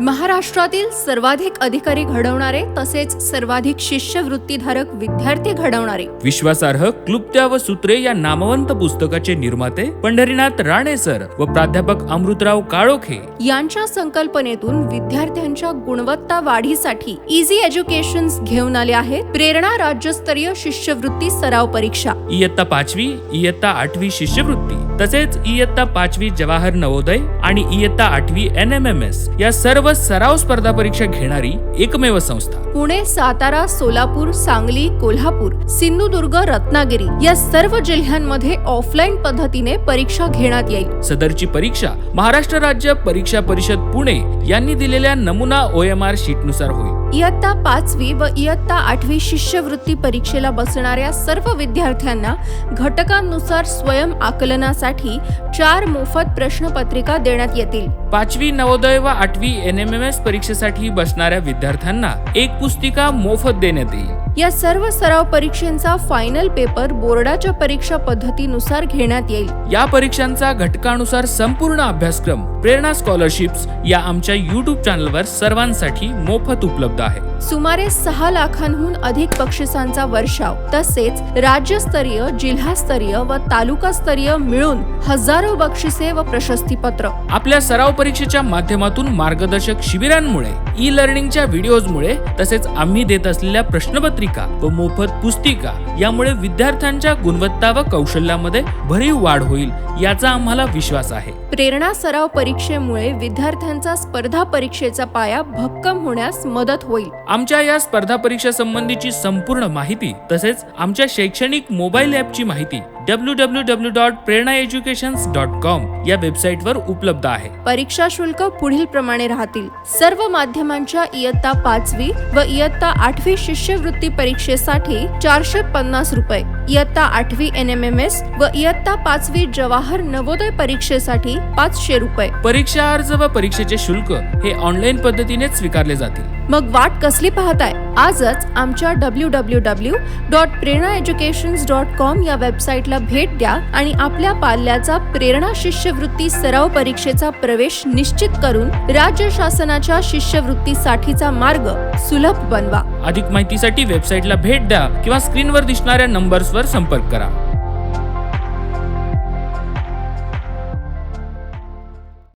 महाराष्ट्रातील सर्वाधिक अधिकारी घडवणारे तसेच सर्वाधिक शिष्यवृत्तीधारक विद्यार्थी घडवणारे. विश्वासार्ह क्लुप्त्या व सूत्रे या नामवंत पुस्तकाचे निर्माते पंढरीनाथ राणे सर व प्राध्यापक अमृतराव काळोखे. यांच्या संकल्पनेतून विद्यार्थ्यांच्या गुणवत्ता वाढीसाठी इझी एज्युकेशन घेऊन आले आहेत प्रेरणा राज्यस्तरीय शिष्यवृत्ती सराव परीक्षा. इयत्ता पाचवी इयत्ता आठवी शिष्यवृत्ती तसेच इयत्ता पाचवी जवाहर नवोदय आणि इयत्ता आठवी एन एम एम एस या सर्व सराव स्पर्धा परीक्षा घेणारी एकमेव संस्था. पुणे सातारा सोलापूर सांगली कोल्हापूर सिंधुदुर्ग रत्नागिरी या सर्व जिल्ह्यांमध्ये ऑफलाईन पद्धतीने परीक्षा घेण्यात येईल. सदरची परीक्षा महाराष्ट्र राज्य परीक्षा परिषद पुणे यांनी दिलेल्या नमुना ओ एम आर शीटनुसार होईल. इयत्ता पाचवी व इयत्ता आठवी शिष्यवृत्ती परीक्षेला बसणाऱ्या सर्व विद्यार्थ्यांना घटकांनुसार स्वयं आकलनासाठी चार मोफत प्रश्नपत्रिका देण्यात येतील. पाचवी नवोदय व आठवी एन एम एम एस परीक्षेसाठी बसणाऱ्या विद्यार्थ्यांना एक पुस्तिका मोफत देण्यात येईल. या सर्व सराव परीक्षांचा फायनल पेपर बोर्डाच्या परीक्षा पद्धतीनुसार घेण्यात येईल. या परीक्षांचा घटकानुसार संपूर्ण अभ्यासक्रम प्रेरणा स्कॉलरशिप्स या आमच्या युट्यूब चॅनलवर सर्वांसाठी मोफत उपलब्ध आहे. सुमारे सहा लाखांहून अधिक बक्षिसांचा वर्षाव. तसेच राज्यस्तरीय जिल्हास्तरीय व तालुकास्तरीय मिळून हजारो बक्षिसे व प्रशस्तीपत्र. आपल्या सराव परीक्षेच्या माध्यमातून मार्गदर्शक शिबिरांमुळे ई लर्निंगच्या व्हिडिओजमुळे तसेच आम्ही देत असलेल्या प्रश्नपत्रिका व मोफत पुस्तिका यामुळे विद्यार्थ्यांच्या गुणवत्ता व कौशल्यामध्ये भरीव वाढ होईल याचा आम्हाला विश्वास आहे. प्रेरणा सराव परीक्षेमुळे विद्यार्थ्यांचा स्पर्धा परीक्षेचा पाया भक्कम होण्यास मदत होईल. आमच्या या स्पर्धा परीक्षा संबंधीची संपूर्ण माहिती तसेच आमच्या शैक्षणिक मोबाईल ॲपची माहिती W W W dot Prerna education dot com या वेबसाईटवर उपलब्ध आहे. परीक्षा शुल्क पुढील प्रमाणे राहतील. सर्व माध्यमांच्या इयत्ता पाचवी व इयत्ता आठवी शिष्यवृत्ती परीक्षेसाठी चारशे पन्नास रुपये. इयत्ता आठवी एन एम एम एस व इयत्ता पाचवी जवाहर नवोदय परीक्षेसाठी पाचशे रुपये. परीक्षा अर्ज व परीक्षेचे शुल्क हे ऑनलाईन पद्धतीने स्वीकारले जातील. मग वाट कसली पाहताय? आजच आमच्या W W W dot Prerna education dot com या वेबसाईटला भेट द्या आणि आपल्या पाल्याचा प्रेरणा शिष्यवृत्ती सराव परीक्षेचा प्रवेश निश्चित करून राज्य शासनाच्या शिष्यवृत्तीसाठीचा मार्ग सुलभ बनवा. अधिक माहितीसाठी वेबसाईटला भेट द्या किंवा स्क्रीनवर दिसणाऱ्या नंबर्सवर संपर्क करा.